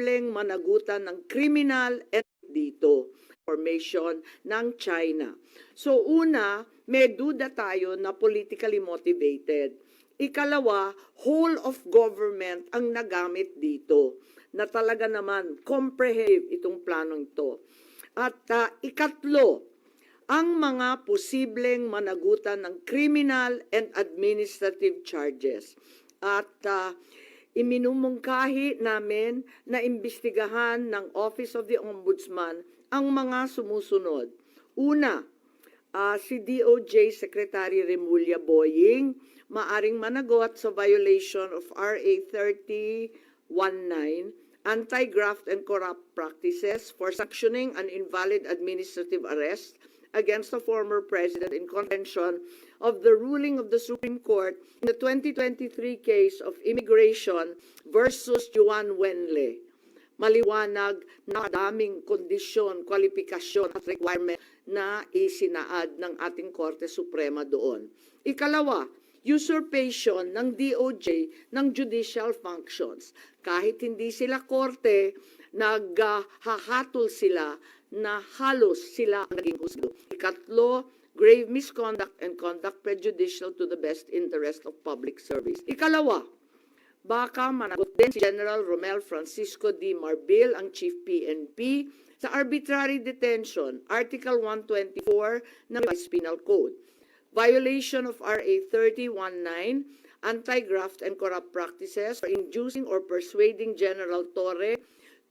posibleng managutan ng criminal and dito formation ng China. So una, may duda tayo na politically motivated. Ikalawa, whole of government ang nagamit dito na talaga naman comprehensive itong planong ito. At ah, ikatlo, ang mga posibleng managutan ng criminal and administrative charges. At ah, iminumungkahi namin na imbestigahan ng Office of the Ombudsman ang mga sumusunod. Una, ah, si DOJ Secretary Remulla Boying maaring managot sa violation of RA 3019 anti-graft and corrupt practices for sanctioning an invalid administrative arrest against the former president in contravention of the ruling of the Supreme Court in the 2023 case of immigration versus Juan Wenle. Maliwanag na daming kondisyon, kwalifikasyon at requirement na isinaad ng ating Korte Suprema doon. Ikalawa, usurpation ng DOJ ng judicial functions. Kahit hindi sila korte, naghahatol sila na halos sila ang naging husgo. Ikatlo, grave misconduct and conduct prejudicial to the best interest of public service. Ikalawa, baka managot din si General Romel Francisco D. Marbil, ang Chief PNP, sa arbitrary detention, Article 124 ng Vice Penal Code. Violation of RA 3019, anti-graft and corrupt practices for inducing or persuading General Torre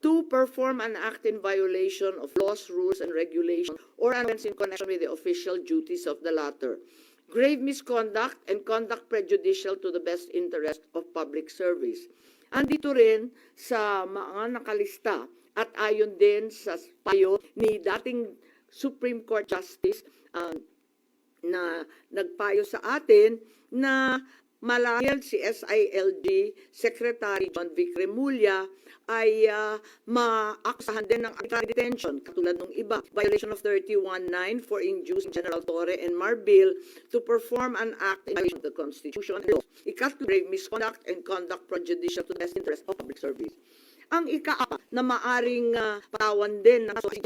to perform an act in violation of laws, rules, and regulations or an offense in connection with the official duties of the latter. Grave misconduct and conduct prejudicial to the best interest of public service. Andito rin sa mga nakalista at ayon din sa payo ni dating Supreme Court Justice um, na nagpayo sa atin na malahil si SILG Secretary John Vic Remulla ay uh, maaksahan din ng arbitrary detention katulad ng iba. Violation of 31.9 for inducing General Torre and Marbil to perform an act in violation of the Constitution and law. Ikatlo, grave misconduct and conduct prejudicial to the best interest of public service. Ang ika na maaring uh, patawan din ng kaso si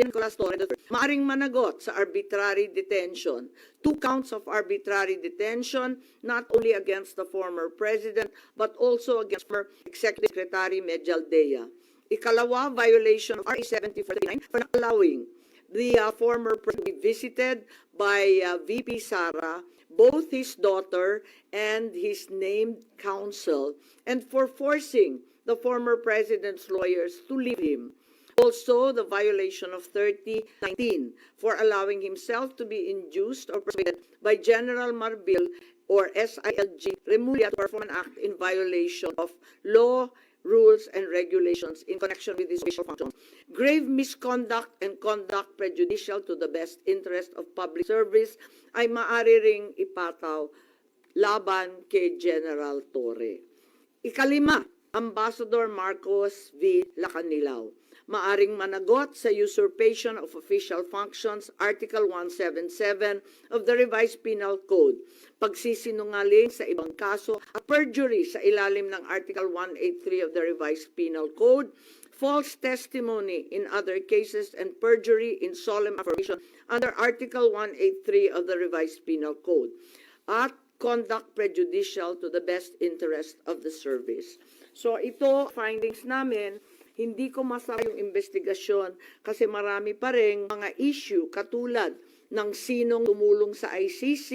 maaring managot sa arbitrary detention. Two counts of arbitrary detention, not only against the former president, but also against former Executive Secretary Medjaldea. Ikalawa, violation of RA 7049 for not allowing the uh, former president be visited by uh, VP Sara, both his daughter and his named counsel, and for forcing the former president's lawyers to leave him. Also, the violation of 3019 for allowing himself to be induced or persuaded by General Marbil or SILG Remulla to perform an act in violation of law, rules, and regulations in connection with his official functions. Grave misconduct and conduct prejudicial to the best interest of public service ay maaari ring ipataw laban kay General Torre. Ikalima, Ambassador Marcos V. Lacanilao. Maaring managot sa usurpation of official functions, Article 177 of the Revised Penal Code, pagsisinungaling sa ibang kaso, at perjury sa ilalim ng Article 183 of the Revised Penal Code, false testimony in other cases, and perjury in solemn affirmation under Article 183 of the Revised Penal Code, at conduct prejudicial to the best interest of the service. So ito, findings namin, hindi ko masama yung investigasyon kasi marami pa rin mga issue katulad ng sinong tumulong sa ICC,